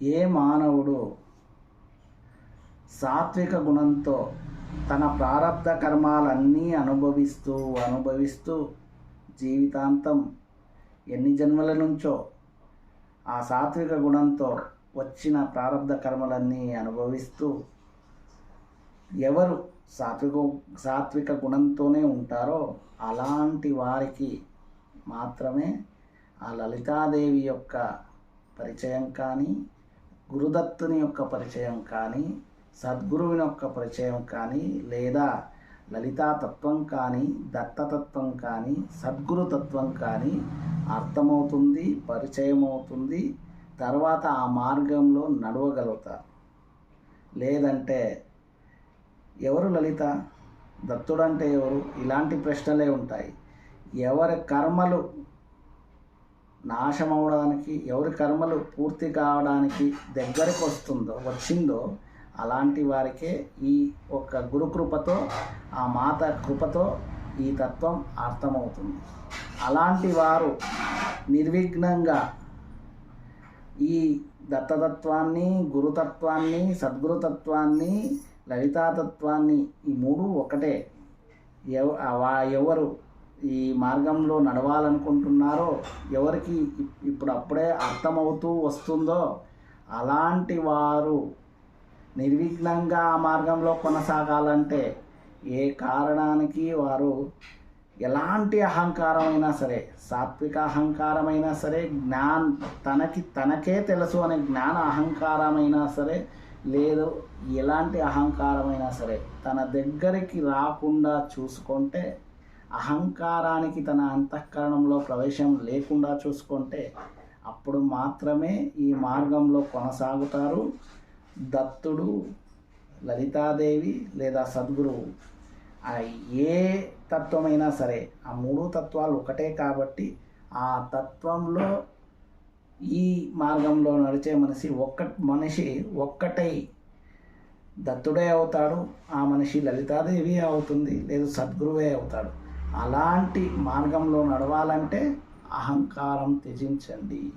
ఏ మానవుడు సాత్విక గుణంతో తన ప్రారంధ కర్మాలన్నీ అనుభవిస్తూ అనుభవిస్తూ జీవితాంతం ఎన్ని జన్మల నుంచో ఆ సాత్విక గుణంతో వచ్చిన ప్రారంధ కర్మలన్నీ అనుభవిస్తూ ఎవరు సాత్విక సాత్విక గుణంతోనే ఉంటారో అలాంటి వారికి మాత్రమే ఆ లలితాదేవి యొక్క పరిచయం కానీ గురుదత్తుని యొక్క పరిచయం కానీ సద్గురువుని యొక్క పరిచయం కానీ లేదా లలితాతత్వం కానీ దత్తతత్వం కానీ సద్గురుతత్వం కానీ అర్థమవుతుంది పరిచయం అవుతుంది తర్వాత ఆ మార్గంలో నడవగలుగుతారు. లేదంటే ఎవరు లలిత? దత్తుడంటే ఎవరు? ఇలాంటి ప్రశ్నలే ఉంటాయి. ఎవరి కర్మలు నాశమవడానికి ఎవరి కర్మలు పూర్తి కావడానికి దగ్గరికి వస్తుందో వచ్చిందో అలాంటి వారికే ఈ ఒక్క గురుకృపతో ఆ మాత కృపతో ఈ తత్వం అర్థమవుతుంది. అలాంటి వారు నిర్విఘ్నంగా ఈ దత్తతత్వాన్ని గురుతత్వాన్ని సద్గురుతత్వాన్ని లలితాతత్వాన్ని ఈ మూడు ఒకటే. ఎవ వా- ఎవరు ఈ మార్గంలో నడవాలనుకుంటున్నారో ఎవరికి ఇప్- ఇప్పుడు అప్పుడే అర్థమవుతూ వస్తుందో అలాంటి వారు నిర్విఘ్నంగా ఆ మార్గంలో కొనసాగాలంటే ఏ కారణానికి వారు ఎలాంటి అహంకారమైనా సరే సాత్విక అహంకారమైనా సరే జ్ఞాన్ తనకి తనకే తెలుసు అనే జ్ఞాన అహంకారమైనా సరే లేదు ఎలాంటి అహంకారమైనా సరే తన దగ్గరికి రాకుండా చూసుకుంటే అహంకారానికి తన అంతఃకరణంలో ప్రవేశం లేకుండా చూసుకుంటే అప్పుడు మాత్రమే ఈ మార్గంలో కొనసాగుతారు. దత్తుడు లలితాదేవి లేదా సద్గురువు ఆ ఏ తత్వమైనా సరే ఆ మూడు తత్వాలు ఒకటే కాబట్టి ఆ తత్వంలో ఈ మార్గంలో నడిచే మనిషి ఒక్క మనిషి ఒక్కటై. దత్తుడే అవుతాడు ఆ మనిషి లలితాదేవి అవుతుంది లేదు సద్గురువే అవుతాడు. అలాంటి మార్గంలో నడవాలంటే అహంకారం త్యజించండి.